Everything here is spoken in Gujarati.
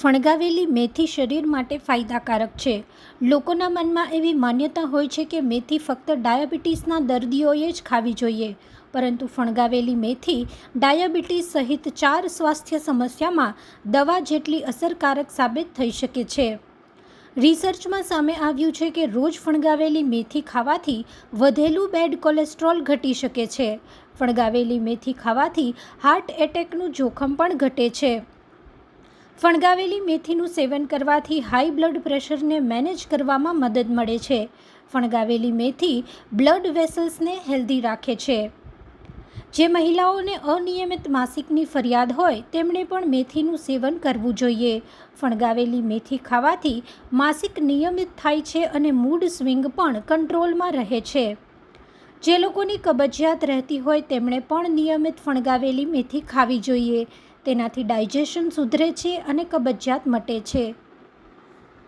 ફણગાવેલી મેથી શરીર માટે ફાયદાકારક છે. લોકોના મનમાં એવી માન્યતા હોય છે કે મેથી ફક્ત ડાયાબિટીસના દર્દીઓએ જ ખાવી જોઈએ, પરંતુ ફણગાવેલી મેથી ડાયાબિટીસ સહિત ચાર સ્વાસ્થ્ય સમસ્યામાં દવા જેટલી અસરકારક સાબિત થઈ શકે છે. રિસર્ચમાં સામે આવ્યું છે કે રોજ ફણગાવેલી મેથી ખાવાથી વધેલું બેડ કોલેસ્ટ્રોલ ઘટી શકે છે. ફણગાવેલી મેથી ખાવાથી હાર્ટ એટેકનું જોખમ પણ ઘટે છે. ફણગાવેલી મેથીનું સેવન કરવાથી હાઈ બ્લડ પ્રેશરને મેનેજ કરવામાં મદદ મળે છે. ફણગાવેલી મેથી બ્લડ વેસલ્સને હેલ્ધી રાખે છે. જે મહિલાઓને અનિયમિત માસિકની ફરિયાદ હોય, તેમણે પણ મેથીનું સેવન કરવું જોઈએ. ફણગાવેલી મેથી ખાવાથી માસિક નિયમિત થાય છે અને મૂડ સ્વિંગ પણ કંટ્રોલમાં રહે છે. જે લોકોની કબજિયાત રહેતી હોય, તેમણે પણ નિયમિત ફણગાવેલી મેથી ખાવી જોઈએ. તેનાથી ડાયજેશન સુધરે છે અને કબજિયાત મટે છે.